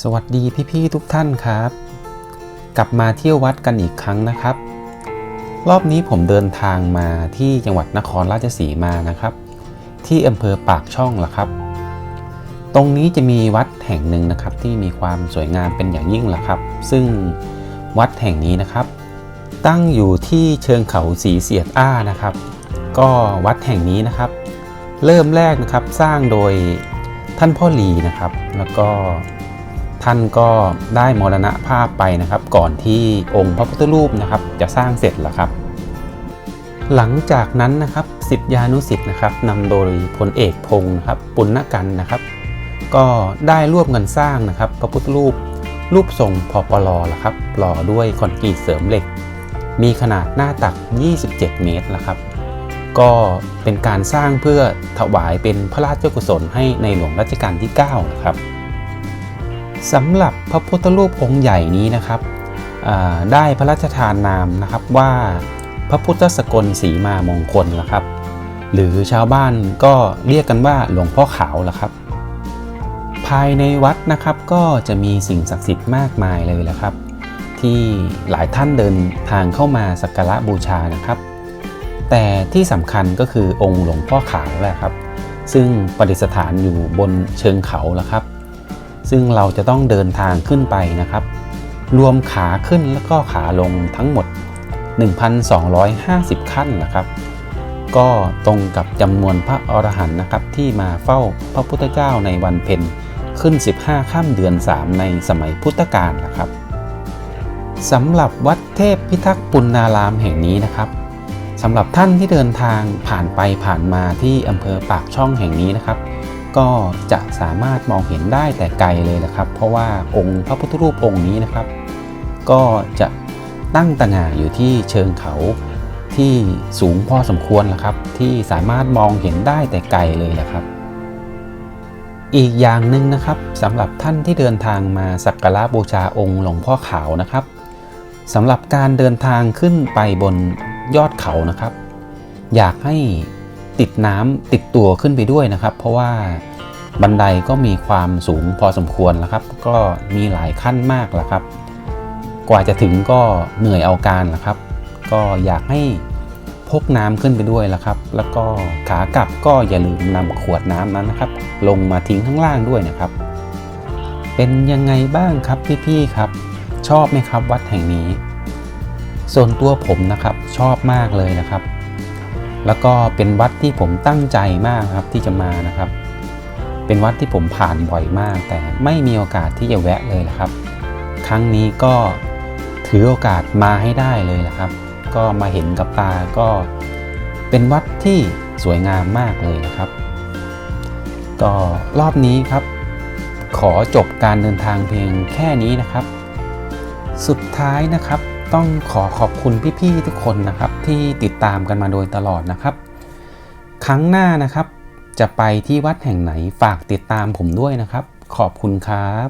สวัสดีพี่ๆทุกท่านครับ กลับมาเที่ยววัดกันอีกครั้งนะครับ รอบนี้ผมเดินทางมาที่จังหวัดนครราชสีมานะครับ ที่อำเภอปากช่องละครับ ตรงนี้จะมีวัดแห่งหนึ่งนะครับ ที่มีความสวยงามเป็นอย่างยิ่งละครับ ซึ่งวัดแห่งนี้นะครับ ตั้งอยู่ที่เชิงเขาสีเสียดอ้านะครับ ก็วัดแห่งนี้นะครับ เริ่มแรกนะครับสร้างโดยท่านพ่อหลีนะครับ แล้วก็ ท่านก็ได้มรณภาพไปนะครับ ก่อนที่องค์พระพุทธรูปนะครับ จะสร้างเสร็จแล้วครับ หลังจากนั้นนะครับสิทธิานุสิทธ์นะครับนำโดยพลเอกพงศ์นะครับปุณณกันนะครับ ก็ได้ร่วมกันสร้างนะครับ พระพุทธรูปรูปทรงพอปลอละครับหล่อด้วยคอนกรีตเสริมเหล็ก มีขนาดหน้าตัก 27 เมตรละครับ ก็เป็นการสร้างเพื่อถวายเป็นพระราชกุศลให้ในหลวงรัชกาลที่ 9 นะครับ สำหรับพระพุทธรูปองค์ใหญ่นี้นะครับได้พระราชทานนามนะครับว่าพระพุทธสกลสีมามงคลนะครับ หรือชาวบ้านก็เรียกกันว่าหลวงพ่อขาวละครับ ภายในวัดนะครับก็จะมีสิ่งศักดิ์สิทธิ์มากมายเลยละครับ ที่หลายท่านเดินทางเข้ามาสักการะบูชานะครับ แต่ที่สำคัญก็คือองค์หลวงพ่อขาวแหละครับ ซึ่งประดิษฐานอยู่บนเชิงเขาแล้วครับ ซึ่งเราจะต้องเดินทางขึ้นไปนะครับ รวมขาขึ้นแล้วก็ขาลงทั้งหมด 1,250 ขั้นนะครับ ก็ตรงกับจำนวนพระอรหันต์นะครับ ที่มาเฝ้าพระพุทธเจ้าในวันเพ็ญขึ้น 15ค่ำเดือน 3 ในสมัยพุทธกาลนะครับสำหรับวัดเทพพิทักษ์ปุณณารามแห่งนี้นะครับสำหรับท่านที่เดินทางผ่านไปผ่านมาที่อำเภอปากช่องแห่งนี้นะครับ ก็จะสามารถมองเห็นได้แต่ไกลเลยนะครับ เพราะว่าองค์พระพุทธรูปองค์นี้นะครับ ก็จะตั้งตระหง่าอยู่ที่เชิงเขาที่สูงพอสมควรแล้วครับ ที่สามารถมองเห็นได้แต่ไกลเลยแหละครับ อีกอย่างหนึ่งนะครับสำหรับท่านที่เดินทางมาสักการะบูชาองค์หลวงพ่อขาวนะครับสำหรับการเดินทางขึ้นไปบนยอดเขานะครับ อยากให้ ติดน้ำติดตัวขึ้นไปด้วยนะครับ เพราะว่าบันไดก็มีความสูงพอสมควรแล้วครับ ก็มีหลายขั้นมากแล้วครับ กว่าจะถึงก็เหนื่อยเอาการแล้วครับ ก็อยากให้พกน้ำขึ้นไปด้วยละครับ แล้วก็ขากลับก็อย่าลืมนำขวดน้ำนั้นนะครับ ลงมาทิ้งข้างล่างด้วยนะครับ เป็นยังไงบ้างครับพี่ๆครับ ชอบไหมครับวัดแห่งนี้ ส่วนตัวผมนะครับชอบมากเลยนะครับ แล้วก็เป็นวัดที่ผมตั้งใจมากครับที่จะมานะครับ เป็นวัดที่ผมผ่านบ่อยมาก แต่ไม่มีโอกาสที่จะแวะเลยนะครับ ครั้งนี้ก็ถือโอกาสมาให้ได้เลยนะครับ ก็มาเห็นกับตาก็เป็นวัดที่สวยงามมากเลยนะครับ ก็รอบนี้ครับ ขอจบการเดินทางเพียงแค่นี้นะครับ สุดท้ายนะครับ ต้องขอขอบคุณพี่ๆทุกคนนะครับ ที่ติดตามกันมาโดยตลอดนะครับ ครั้งหน้านะครับ จะไปที่วัดแห่งไหนฝากติดตามผมด้วยนะครับ ขอบคุณครับ